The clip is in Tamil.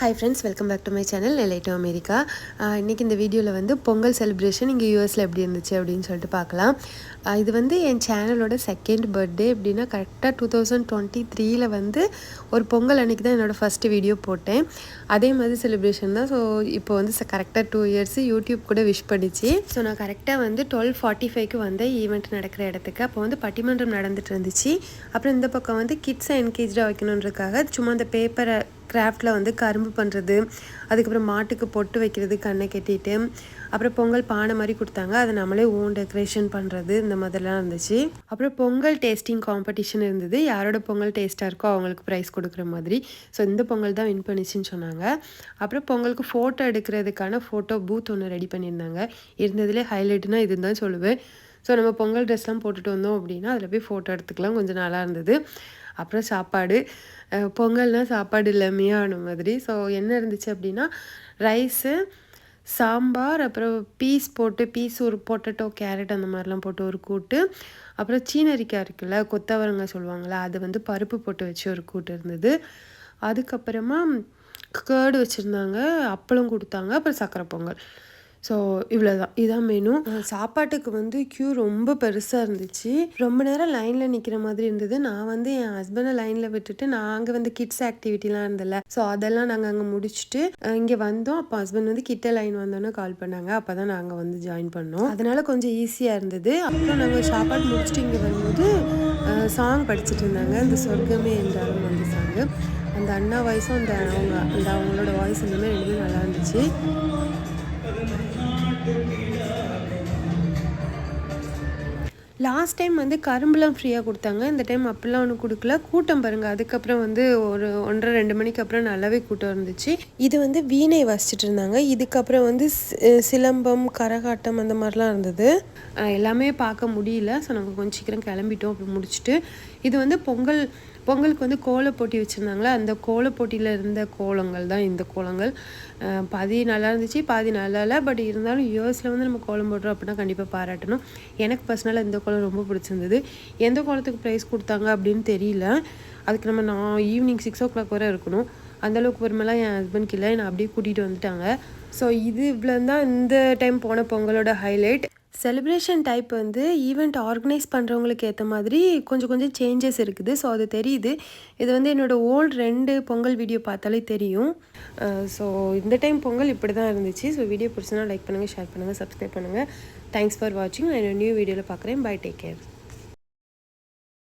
Hi friends welcome back to my channel Nellai to America இன்றைக்கி இந்த வீடியோவில் வந்து பொங்கல் செலிப்ரேஷன் இங்கே யூஎஸில் எப்படி இருந்துச்சு அப்படின்னு சொல்லிட்டு பார்க்கலாம். இது வந்து என் சேனலோட செகண்ட் பர்த்டே எப்படின்னா கரெக்டாக டூ தௌசண்ட் டுவெண்ட்டி த்ரீயில் வந்து ஒரு பொங்கல் அன்றைக்கி தான் என்னோடய ஃபஸ்ட்டு வீடியோ போட்டேன். அதே மாதிரி செலிப்ரேஷன் தான். ஸோ இப்போ வந்து கரெக்டாக டூ இயர்ஸ் யூடியூப் கூட விஷ் பண்ணிச்சு. ஸோ நான் கரெக்டாக வந்து டுவெல் ஃபார்ட்டி ஃபைவ்க்கு வந்து ஈவெண்ட் நடக்கிற இடத்துக்கு அப்போ வந்து பட்டிமன்றம் நடந்துட்டு இருந்துச்சு. அப்புறம் இந்த பக்கம் வந்து கிட்ஸை என்கேஜாக வைக்கணுன்றதுக்காக சும்மா அந்த பேப்பரை கிராஃப்டில் வந்து கரும்பு பண்ணுறது அதுக்கப்புறம் மாட்டுக்கு பொட்டு வைக்கிறது கண்ணை கட்டிட்டு அப்புறம் பொங்கல் பானை மாதிரி கொடுத்தாங்க. அதை நம்மளே ஓன் டெக்கரேஷன் பண்ணுறது இந்த மாதிரிலாம் இருந்துச்சு. அப்புறம் பொங்கல் டேஸ்டிங் காம்படிஷன் இருந்தது. யாரோட பொங்கல் டேஸ்ட்டாக இருக்கோ அவங்களுக்கு ப்ரைஸ் கொடுக்குற மாதிரி. ஸோ இந்த பொங்கல் தான் வின் பண்ணிச்சுன்னு சொன்னாங்க. அப்புறம் பொங்கலுக்கு ஃபோட்டோ எடுக்கிறதுக்கான ஃபோட்டோ பூத் ஒன்று ரெடி பண்ணியிருந்தாங்க. இருந்ததுலேயே ஹைலைட்னா இதுன்னு தான் சொல்லுவேன். ஸோ நம்ம பொங்கல் ட்ரெஸ்லாம் போட்டுட்டு வந்தோம் அப்படின்னா அதில் போய் ஃபோட்டோ எடுத்துக்கலாம். கொஞ்சம் நல்லா இருந்தது. அப்புறம் சாப்பாடு. பொங்கல்னால் சாப்பாடு இல்லாமையான மாதிரி. ஸோ என்ன இருந்துச்சு அப்படின்னா ரைஸு சாம்பார் அப்புறம் பீஸ் போட்டு பீஸ் ஒரு பொட்டட்டோ கேரட் அந்த மாதிரிலாம் போட்டு ஒரு கூட்டு. அப்புறம் சீனரிக்காய் இருக்குல்ல கொத்தவரங்க சொல்லுவாங்கள்ல அது வந்து பருப்பு போட்டு வச்சு ஒரு கூட்டு இருந்தது. அதுக்கப்புறமா கேர்டு வச்சுருந்தாங்க அப்பளம் கொடுத்தாங்க அப்புறம் சக்கரை பொங்கல். ஸோ இவ்வளோதான் இதான் மெனு சாப்பாட்டுக்கு வந்து க்யூ ரொம்ப பெருசாக இருந்துச்சு. ரொம்ப நேரம் லைனில் நிற்கிற மாதிரி இருந்தது. நான் வந்து என் ஹஸ்பண்டை லைனில் விட்டுட்டு நாங்கள் வந்து கிட்ஸ் ஆக்டிவிட்டிலாம் இருந்தல ஸோ அதெல்லாம் நாங்கள் அங்கே முடிச்சுட்டு இங்கே வந்தோம். அப்போ ஹஸ்பண்ட் வந்து கிட்ட லைன் வந்தோன்னே கால் பண்ணாங்க. அப்போ தான் நாங்கள் வந்து ஜாயின் பண்ணோம். அதனால கொஞ்சம் ஈஸியாக இருந்தது. அப்புறம் நாங்கள் சாப்பாடு முடிச்சுட்டு இங்கே வரும்போது சாங் படிச்சுட்டு இருந்தாங்க. இந்த சொர்க்கமே என்றாலும் வந்து சாங்கு அந்த அண்ணா வாய்ஸும் அந்த அவங்க அந்த அவங்களோட வாய்ஸ் எல்லாமே ரெண்டுமே நல்லா இருந்துச்சு. லாஸ்ட் டைம் வந்து கரும்புலாம் ஃப்ரீயாக கொடுத்தாங்க. இந்த டைம் அப்படிலாம் ஒன்றும் கொடுக்கல. கூட்டம் பாருங்கள் அதுக்கப்புறம் வந்து ஒரு ஒன்றரை ரெண்டு மணிக்கு அப்புறம் நல்லாவே கூட்டம் இருந்துச்சு. இது வந்து வீணை வாசிச்சுட்டு இருந்தாங்க. இதுக்கப்புறம் வந்து சிலம்பம் கரகாட்டம் அந்த மாதிரிலாம் இருந்தது. எல்லாமே பார்க்க முடியல. ஸோ நாங்கள் கொஞ்சம் சீக்கிரம் கிளம்பிட்டோம். அப்படி முடிச்சுட்டு இது வந்து பொங்கல் பொங்கலுக்கு வந்து கோல போட்டி வச்சுருந்தாங்களே? அந்த கோல போட்டியில் இருந்த கோலங்கள் தான் இந்த கோலங்கள். பாதி நல்லா இருந்துச்சு பாதி நல்லா இல்லை. பட் இருந்தாலும் யூஎஸில் வந்து நம்ம கோலம் போடுறோம் அப்படின்னா கண்டிப்பாக பாராட்டணும். எனக்கு பர்சனலாக இந்த கோலம் கோலம் ரொம்ப பிடிச்சிருந்தது. எந்த கோலத்துக்கு ப்ரைஸ் கொடுத்தாங்க அப்படின்னு தெரியல. அதுக்கு நம்ம நான் ஈவினிங் சிக்ஸ் ஓ கிளாக் வரை இருக்கணும். அந்தளவுக்கு பொறுமைலாம் என் ஹஸ்பண்ட்க்கு இல்லை. என்னை அப்படியே கூட்டிகிட்டு வந்துட்டாங்க. ஸோ இது இவ்வளோ தான் இந்த டைம் போன பொங்கலோட ஹைலைட் செலிப்ரேஷன் டைப் வந்து ஈவெண்ட் ஆர்கனைஸ் பண்ணுறவங்களுக்கு ஏற்ற மாதிரி கொஞ்சம் கொஞ்சம் சேஞ்சஸ் இருக்குது. ஸோ அது தெரியுது. இது வந்து என்னோடய ஓல்டு ரெண்டு பொங்கல் வீடியோ பார்த்தாலே தெரியும். ஸோ இந்த டைம் பொங்கல் இப்படி தான் இருந்துச்சு. ஸோ வீடியோ பிடிச்சினா லைக் பண்ணுங்கள் ஷேர் பண்ணுங்கள் சப்ஸ்கிரைப் பண்ணுங்கள் தேங்க்ஸ் ஃபார் வாட்சிங் நான் நியூ வீடியோவில் பார்க்குறேன். Bye take care